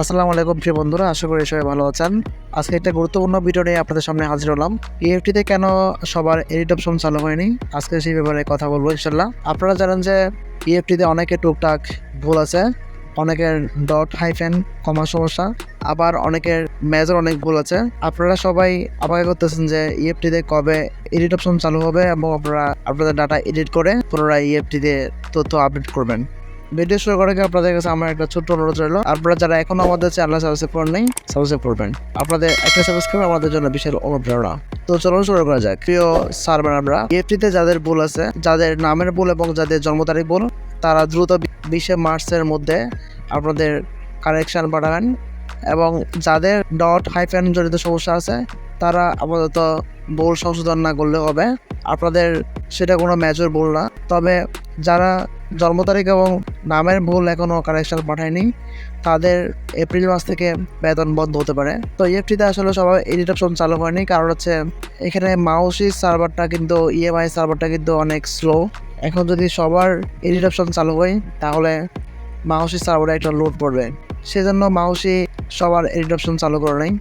আসসালামু আলাইকুম, প্রিয় বন্ধুরা, আশা করি সবাই ভালো আছেন। আজকে একটা গুরুত্বপূর্ণ ভিডিও নিয়ে আপনাদের সামনে হাজির হলাম। ইএফটিতে কেন সবার এডিট অপশন চালু হয়নি? আজকে সেই ব্যাপারে কথা বলব ইনশাল্লাহ আপনারা জানেন যে ইএফটিতে অনেকে টুকটাক ভুল আছে, অনেকের ডট হাইফেন কমা সমস্যা, আবার অনেকের মেজর অনেক ভুল আছে। আপনারা সবাই অপেক্ষা করতেছেন যে ইএফটিতে কবে এডিট অপশন চালু হবে এবং আপনারা আপনাদের ডাটা এডিট করে পুনরায় ইএফটিতে তথ্য আপডেট করবেন। ভিডিও শুরু করার আগে আপনাদের কাছে আমার একটা ছোট্ট অনুরোধ রইল। আপনারা যারা এখনও আমাদের চ্যানেল সাবস্ক্রাইব করেননি সাবস্ক্রাইব করবেন। আপনাদের একটা সাবস্ক্রাইব আমাদের জন্য বিশাল অনুপ্রেরণা। তো চলুন শুরু করা যাক। প্রিয় সার্ভার, আমরা ইএফটিতে যাদের ভুল আছে, যাদের নামের ভুল এবং যাদের জন্ম তারিখ ভুল, তারা দ্রুত বিশে মার্চের মধ্যে আপনাদের কারেকশন পাঠাবেন এবং যাদের ডট হাইফেন জড়িত সমস্যা আছে, তারা আপাতত ভুল সংশোধন না করলে হবে। আপনাদের সেটা কোনো মেজর ভুল না। তবে যারা জন্ম তারিখ এবং নামের ভুল এখনও কারেকশন পাঠায়নি, তাদের এপ্রিল মাস থেকে বেতন বন্ধ হতে পারে। তো ইএফটিতে আসলে সবাই এডিট অপশন চালু হয়নি, কারণ হচ্ছে এখানে মাউসি সার্ভারটা কিন্তু ইএমআই সার্ভারটা কিন্তু অনেক স্লো এখন যদি সবার এডিট অপশন চালু হয়, তাহলে মাউসি সার্ভারে একটা লোড পড়বে। সেজন্য মাউসি সবার এডিট অপশন চালু করে নেই।